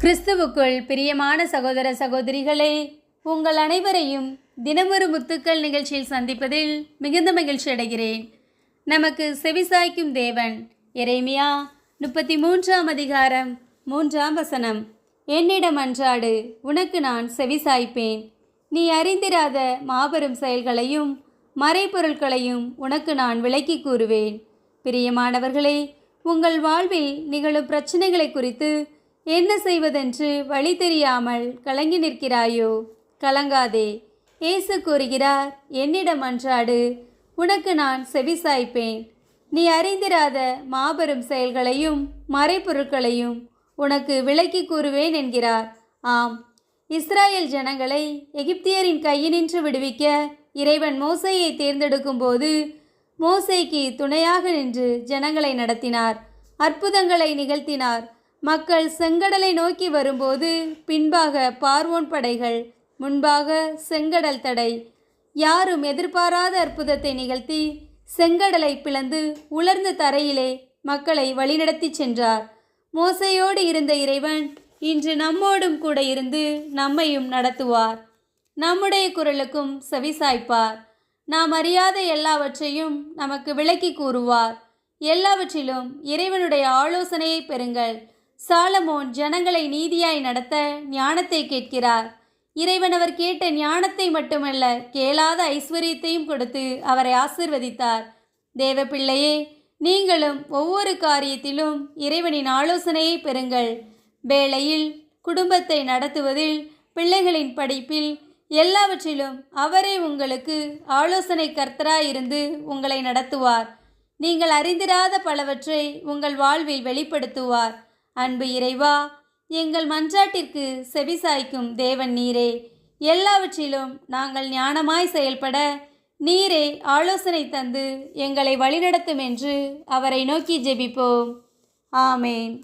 கிறிஸ்துவுக்குள் பிரியமான சகோதர சகோதரிகளே உங்கள் அனைவரையும் தினமொரு முத்துக்கள் நிகழ்ச்சியில் சந்திப்பதில் மிகுந்த மகிழ்ச்சி அடைகிறேன். நமக்கு செவிசாய்க்கும் தேவன் எரேமியா முப்பத்தி மூன்றாம் அதிகாரம் மூன்றாம் வசனம். என்னிடம் அன்றாடு உனக்கு நான் செவிசாய்ப்பேன். நீ அறிந்திராத மாபெரும் செயல்களையும் மறைபொருட்களையும் உனக்கு நான் விளக்கி கூறுவேன். பிரியமானவர்களே உங்கள் வாழ்வில் நிகழும் பிரச்சனைகளை குறித்து என்ன செய்வதென்று வழி தெரியாமல் கலங்கி நிற்கிறாயோ? கலங்காதே. இயேசு கூறுகிறார் என்னிடம் அன்றாடு உனக்கு நான் செவிசாய்ப்பேன். நீ அறிந்திராத மாபெரும் செயல்களையும் மறைப்பொருட்களையும் உனக்கு விளக்கி கூறுவேன் என்கிறார். ஆம். இஸ்ராயேல் ஜனங்களை எகிப்தியரின் கையினின்று விடுவிக்க இறைவன் மோசையை தேர்ந்தெடுக்கும் போது மோசைக்கு துணையாக நின்று ஜனங்களை நடத்தினார் அற்புதங்களை நிகழ்த்தினார். மக்கள் செங்கடலை நோக்கி வரும்போது பின்பாக பார்வோன் படைகள் முன்பாக செங்கடல் தடை. யாரும் எதிர்பாராத அற்புதத்தை நிகழ்த்தி செங்கடலை பிளந்து உலர்ந்த தரையிலே மக்களை வழிநடத்திச் சென்றார். மோசையோடு இருந்த இறைவன் இன்று நம்மோடும் கூட இருந்து நம்மையும் நடத்துவார். நம்முடைய குரலுக்கும் செவிசாய்ப்பார். நாம் அறியாத எல்லாவற்றையும் நமக்கு விளக்கி கூறுவார். எல்லாவற்றிலும் இறைவனுடைய ஆலோசனையை பெறுங்கள். சாலமோன் ஜனங்களை நீதியாய் நடத்த ஞானத்தை கேட்கிறார். இறைவன் அவர் கேட்ட ஞானத்தை மட்டுமல்ல கேளாத ஐஸ்வர்யத்தையும் கொடுத்து அவரை ஆசிர்வதித்தார். தேவப்பிள்ளையே நீங்களும் ஒவ்வொரு காரியத்திலும் இறைவனின் ஆலோசனையை பெறுங்கள். வேளையில் குடும்பத்தை நடத்துவதில் பிள்ளைகளின் படிப்பில் எல்லாவற்றிலும் அவரே உங்களுக்கு ஆலோசனை கர்த்தராயிருந்து உங்களை நடத்துவார். நீங்கள் அறிந்திராத பலவற்றை உங்கள் வாழ்வில் வெளிப்படுத்துவார். அன்பு இறைவா எங்கள் மன்றாட்டிற்கு செவிசாய்க்கும் தேவன் நீரே. எல்லாவற்றிலும் நாங்கள் ஞானமாய் செயல்பட நீரே ஆலோசனை தந்து எங்களை வழிநடத்தும் என்று அவரை நோக்கி ஜெபிப்போம். ஆமேன்.